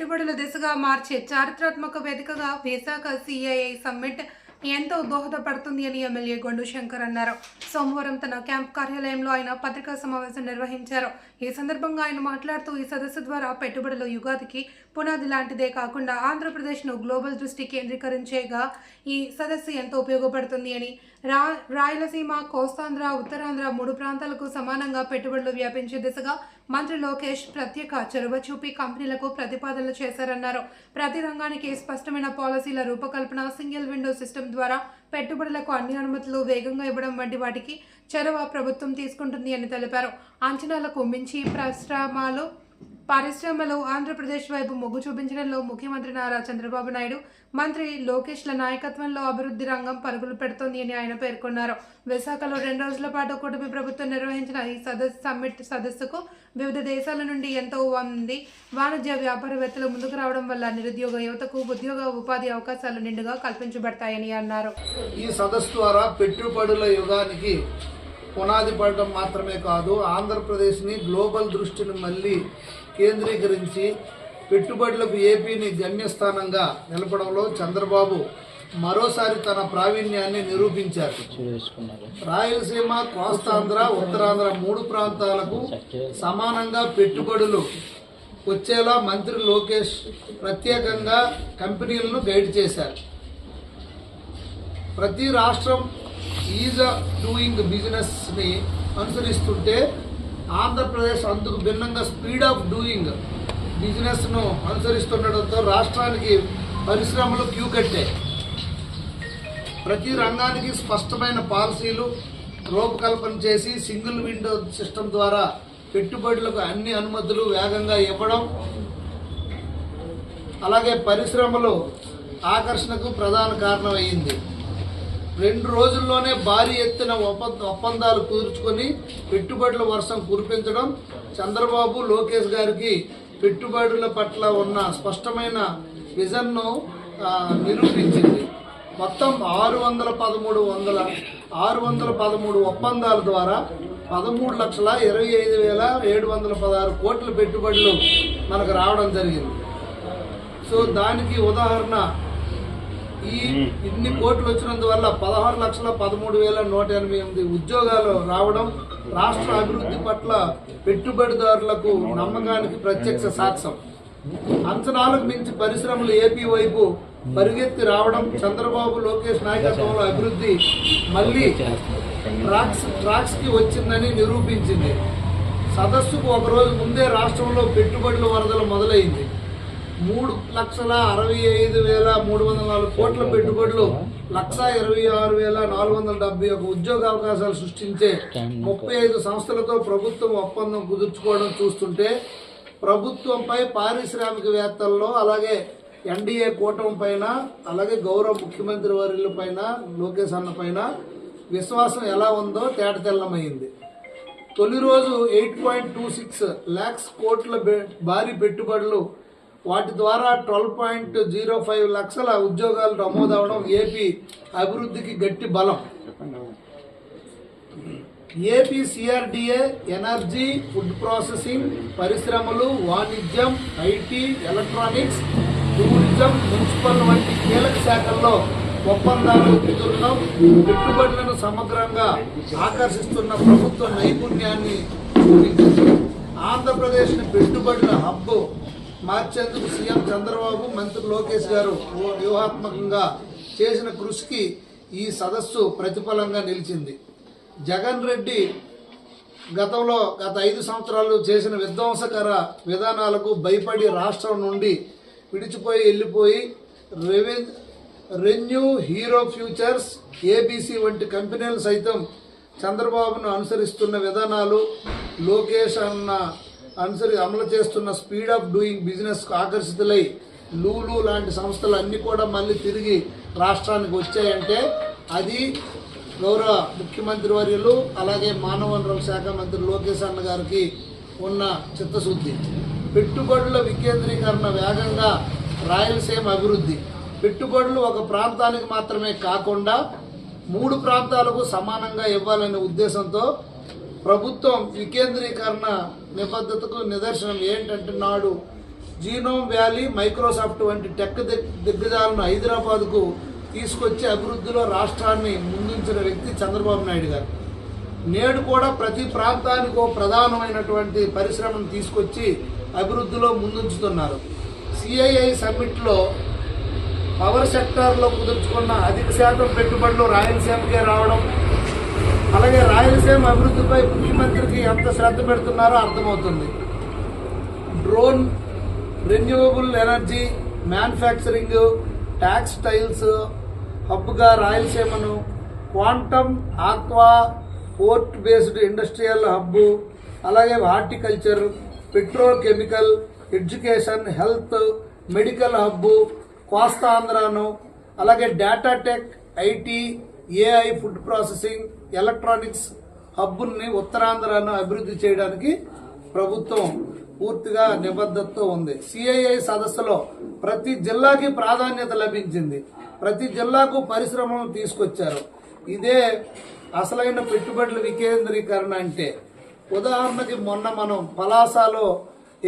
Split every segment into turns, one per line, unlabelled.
పెట్టుబడుల దిశగా మార్చే చారిత్రాత్మక వేదికగా విశాఖ సిఐఐ సమ్మిట్ ఎంతో దోహదపడుతుంది అని ఎమ్మెల్యే గొండు శంకర్ అన్నారు. సోమవారం తన క్యాంప్ కార్యాలయంలో ఆయన పత్రికా సమావేశం నిర్వహించారు. ఈ సందర్భంగా ఆయన మాట్లాడుతూ ఈ సదస్సు ద్వారా పెట్టుబడుల యుగాదికి పునాది లాంటిదే కాకుండా ఆంధ్రప్రదేశ్ను గ్లోబల్ దృష్టి కేంద్రీకరించేగా ఈ సదస్సు ఎంతో ఉపయోగపడుతుంది అని రా రాయలసీమ కోస్తాంధ్ర ఉత్తరాంధ్ర మూడు ప్రాంతాలకు సమానంగా పెట్టుబడులు వ్యాపించే దిశగా మంత్రి లోకేష్ ప్రత్యేక చొరవ చూపి కంపెనీలకు ప్రతిపాదనలు చేశారన్నారు. ప్రతి రంగానికి స్పష్టమైన పాలసీల రూపకల్పన సింగిల్ విండో సిస్టమ్ ద్వారా పెట్టుబడులకు అన్ని అనుమతులు వేగంగా ఇవ్వడం వంటి వాటికి చొరవ ప్రభుత్వం తీసుకుంటుంది అని తెలిపారు. అంచనాలకు మించి పరిశ్రమలు పరిశ్రమలో ఆంధ్రప్రదేశ్ వైపు మొగ్గు చూపించడంలో ముఖ్యమంత్రి నారా చంద్రబాబు నాయుడు మంత్రి లోకేష్ల నాయకత్వంలో అభివృద్ధి రంగం పరుగులు పెడుతోంది అని ఆయన పేర్కొన్నారు. విశాఖలో రెండు రోజుల పాటు కుటుంబ ప్రభుత్వం నిర్వహించిన ఈ సదస్సు సమ్మిట్ సదస్సుకు వివిధ దేశాల నుండి ఎంతో మంది వాణిజ్య వ్యాపారవేత్తలు ముందుకు రావడం వల్ల నిరుద్యోగ యువతకు ఉద్యోగ ఉపాధి అవకాశాలు నిండుగా కల్పించబడతాయని అన్నారు.
ఈ సదస్సు ద్వారా పెట్టుబడుల యుగానికి పునాది పడటం మాత్రమే కాదు ఆంధ్రప్రదేశ్ని గ్లోబల్ దృష్టిని మళ్ళీ కేంద్రీకరించి పెట్టుబడులకు ఏపీని గమ్యస్థానంగా నిలపడంలో చంద్రబాబు మరోసారి తన ప్రావీణ్యాన్ని నిరూపించారు. రాయలసీమ కోస్తాంధ్ర ఉత్తరాంధ్ర మూడు ప్రాంతాలకు సమానంగా పెట్టుబడులు వచ్చేలా మంత్రి లోకేష్ ప్రత్యేకంగా కంపెనీలను గైడ్ చేశారు. ప్రతి రాష్ట్రం ఈజ్ డూయింగ్ బిజినెస్ని అనుసరిస్తుంటే ఆంధ్రప్రదేశ్ అందుకు భిన్నంగా స్పీడ్ ఆఫ్ డూయింగ్ బిజినెస్ను అనుసరిస్తుండటంతో రాష్ట్రానికి పరిశ్రమలు క్యూ కట్టాయి ప్రతి రంగానికి స్పష్టమైన పాలసీలు రూపకల్పన చేసి సింగిల్ విండో సిస్టమ్ ద్వారా పెట్టుబడులకు అన్ని అనుమతులు వేగంగా ఇవ్వడం అలాగే పరిశ్రమలు ఆకర్షణకు ప్రధాన కారణమైంది రెండు రోజుల్లోనే భారీ ఎత్తున ఒప్పందాలు కుదుర్చుకొని పెట్టుబడుల వర్షం కురిపించడం చంద్రబాబు లోకేష్ గారికి పెట్టుబడుల పట్ల ఉన్న స్పష్టమైన విజన్ను నిరూపించింది. మొత్తం ఆరు వందల పదమూడు వందల ఆరు వందల పదమూడు ఒప్పందాల ద్వారా పదమూడు లక్షల ఇరవై ఐదు వేల ఏడు వందల పదహారు కోట్ల పెట్టుబడులు మనకు రావడం జరిగింది. సో దానికి ఉదాహరణ ఈ ఇన్ని కోట్లు వచ్చినందువల్ల పదహారు లక్షల పదమూడు వేల నూట ఎనభై ఎనిమిది ఉద్యోగాలు రావడం రాష్ట్ర అభివృద్ధి పట్ల పెట్టుబడిదారులకు నమ్మకానికి ప్రత్యక్ష సాక్ష్యం. అంచనాలకు మించి పరిశ్రమలు ఏపీ వైపు పరిగెత్తి రావడం చంద్రబాబు లోకేష్ నాయకత్వంలో అభివృద్ధి మళ్ళీ ట్రాక్స్ ట్రాక్స్కి వచ్చిందని నిరూపించింది. సదస్సుకు ఒక రోజు ముందే రాష్ట్రంలో పెట్టుబడుల వరదలు మొదలైంది. మూడు లక్షల అరవై ఐదు వేల మూడు వందల నాలుగు కోట్ల పెట్టుబడులు లక్ష ఇరవై ఆరు వేల నాలుగు వందల డెబ్బై ఒక ఉద్యోగ అవకాశాలు సృష్టించే ముప్పై ఐదు సంస్థలతో ప్రభుత్వం ఒప్పందం కుదుర్చుకోవడం చూస్తుంటే ప్రభుత్వంపై పారిశ్రామికవేత్తల్లో అలాగే ఎన్డీఏ కూటమి పైన అలాగే గౌరవ ముఖ్యమంత్రి వర్యుల పైన లోకేష్ అన్న పైన విశ్వాసం ఎలా ఉందో తేటతెల్లమైంది తొలి రోజు eight point two six lakhs కోట్ల భారీ పెట్టుబడులు వాటి ద్వారా ట్వెల్వ్ పాయింట్ జీరో ఫైవ్ లక్షల ఉద్యోగాలు నమోదవడం ఏపీ అభివృద్ధికి గట్టి బలం. AP CRDA energy food processing పరిశ్రమలు వాణిజ్యం ఐటీ ఎలక్ట్రానిక్స్ టూరిజం మున్సిపల్ వంటి కీలక శాఖల్లో ఒప్పందాలు కుదురడం పెట్టుబడులను సమగ్రంగా ఆకర్షిస్తున్న ప్రభుత్వ నైపుణ్యాన్ని చూపించింది. ఆంధ్రప్రదేశ్ని పెట్టుబడుల హబ్బు మార్చేందుకు సీఎం చంద్రబాబు మంత్రి లోకేష్ గారు వ్యూహాత్మకంగా చేసిన కృషికి ఈ సదస్సు ప్రతిఫలంగా నిలిచింది. జగన్ రెడ్డి గతంలో గత ఐదు సంవత్సరాలు చేసిన విధ్వంసకర విధానాలకు భయపడి రాష్ట్రం నుండి విడిచిపోయి వెళ్ళిపోయి రెవెన్ రెన్యూ హీరో ఫ్యూచర్స్ ఏబీసీ వంటి కంపెనీలు సైతం చంద్రబాబును అనుసరిస్తున్న విధానాలు లోకేష్ అన్న అనుసరి అమలు చేస్తున్న స్పీడ్ ఆఫ్ డూయింగ్ బిజినెస్ ఆకర్షితులై లూలు లాంటి సంస్థలు అన్నీ కూడా మళ్ళీ తిరిగి రాష్ట్రానికి వచ్చాయంటే అది గౌరవ ముఖ్యమంత్రి వర్యులు అలాగే మానవ వనరుల శాఖ మంత్రి లోకేష్ అన్న గారికి ఉన్న చిత్తశుద్ధి. పెట్టుబడుల వికేంద్రీకరణ వేగంగా రాయలసీమ అభివృద్ధి. పెట్టుబడులు ఒక ప్రాంతానికి మాత్రమే కాకుండా మూడు ప్రాంతాలకు సమానంగా ఇవ్వాలనే ఉద్దేశంతో ప్రభుత్వం వికేంద్రీకరణ నిబద్ధతకు నిదర్శనం ఏంటంటే నాడు జీనోమ్ వ్యాలీ మైక్రోసాఫ్ట్ వంటి టెక్ దిగ్గజాలను హైదరాబాద్కు తీసుకొచ్చి అభివృద్ధిలో రాష్ట్రాన్ని ముందుంచిన వ్యక్తి చంద్రబాబు నాయుడు గారు. నేడు కూడా ప్రతి ప్రాంతానికి ప్రధానమైనటువంటి పరిశ్రమను తీసుకొచ్చి అభివృద్ధిలో ముందుంచుతున్నారు. సిఐఐ సమ్మిట్లో పవర్ సెక్టార్లో కుదుర్చుకున్న అధిక శాతం పెట్టుబడులు రాయలసీమకే రావడం అలాగే రాయలసీమ అభివృద్ధిపై ముఖ్యమంత్రికి ఎంత శ్రద్ధ పెడుతున్నారో అర్థమవుతుంది. Drone renewable energy manufacturing textiles హబ్గా రాయలసీమను quantum aqua port based industrial hub అలాగే horticulture petrochemical education health medical hub కోస్తాంధ్రాను అలాగే data tech IT AI food processing electronics హబ్బుల్ని ఉత్తరాంధ్రను అభివృద్ధి చేయడానికి ప్రభుత్వం పూర్తిగా నిబద్ధతతో ఉంది. సిఐఐ సదస్సులో ప్రతి జిల్లాకి ప్రాధాన్యత లభించింది. ప్రతి జిల్లాకు పరిశ్రమలు తీసుకొచ్చారు. ఇదే అసలైన పెట్టుబడుల వికేంద్రీకరణ అంటే. ఉదాహరణకి మొన్న మనం పలాసాలో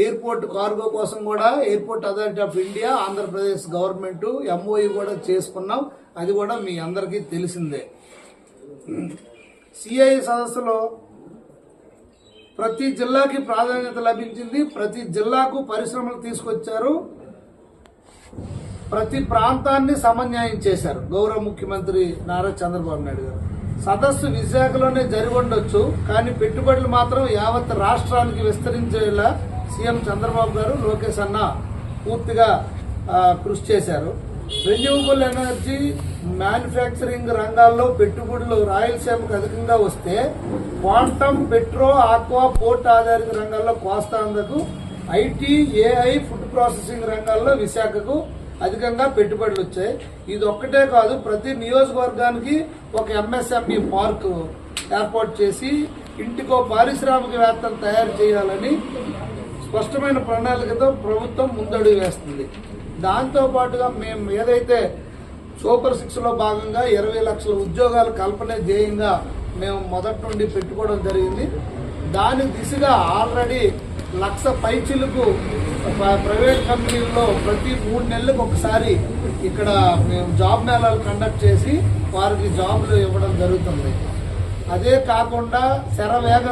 ఎయిర్పోర్ట్ కార్గో కోసం కూడా airport authority of India Andhra Pradesh government MOU కూడా చేసుకున్నాం. అది కూడా మీ అందరికీ తెలిసిందే. సిఐ సదస్సులో ప్రతి జిల్లాకి ప్రాధాన్యత లభించింది. ప్రతి జిల్లాకు పరిశ్రమలు తీసుకొచ్చారు. ప్రతి ప్రాంతాన్ని సమన్యాయం చేశారు. గౌరవ ముఖ్యమంత్రి నారా చంద్రబాబు నాయుడు గారు. సదస్సు విశాఖలోనే జరిగి ఉండొచ్చు కానీ పెట్టుబడులు మాత్రం యావత్ రాష్ట్రానికి విస్తరించేలా సీఎం చంద్రబాబు గారు లోకేష్ అన్న పూర్తిగా కృషి చేశారు. రెన్యూవబుల్ ఎనర్జీ మ్యానుఫ్యాక్చరింగ్ రంగాల్లో పెట్టుబడులు రాయలసీమకు అధికంగా వస్తే క్వాంటమ్ పెట్రో ఆక్వా పోర్ట్ ఆధారిత రంగాల్లో కోస్తాంధ్రకు ఐటీ ఏఐ ఫుడ్ ప్రాసెసింగ్ రంగాల్లో విశాఖకు అధికంగా పెట్టుబడులు వచ్చాయి. ఇది ఒక్కటే కాదు ప్రతి నియోజకవర్గానికి ఒక ఎంఎస్ఎంఈ పార్క్ ఏర్పాటు చేసి ఇంటికో పారిశ్రామికవేత్తలు తయారు చేయాలని స్పష్టమైన ప్రణాళికతో ప్రభుత్వం ముందడుగు వేస్తుంది. దాంతో పాటుగా మేము ఏదైతే సూపర్ సిక్స్లో భాగంగా ఇరవై లక్షల ఉద్యోగాలు కల్పనే ధ్యేయంగా మేము మొదటి నుండి పెట్టుకోవడం జరిగింది. దాని దిశగా ఆల్రెడీ లక్ష పైచిలకు ప్ర- ప్రైవేట్ కంపెనీల్లో ప్రతి మూడు నెలలకు ఒకసారి ఇక్కడ మేము జాబ్ మేళాలు కండక్ట్ చేసి వారికి జాబ్లు ఇవ్వడం జరుగుతుంది. అదే కాకుండా శరవేగం